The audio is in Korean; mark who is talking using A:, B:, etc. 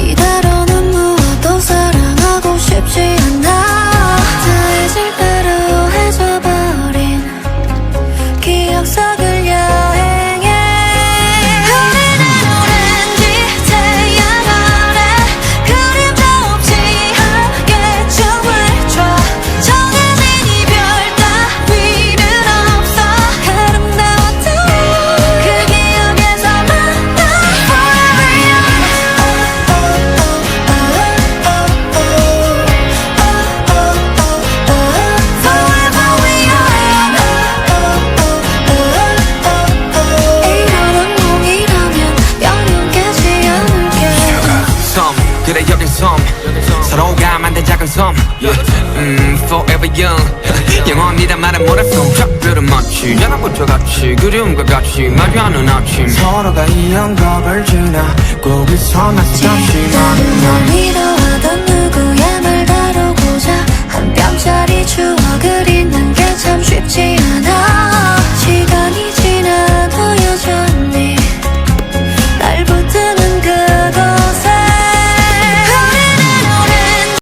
A: いだろ 내 작은 섬. 음, Forever young. 영원이란 말은 수 작별은 마치 연합부터 같이 그리움과 같이 마주하는 아침. 서로가 이 언덕을 지나 거기서 다시
B: 나는 위로하던 누구야 말 다루고자 한 뼘짜리 추억을 잊는 게 참 쉽지 않아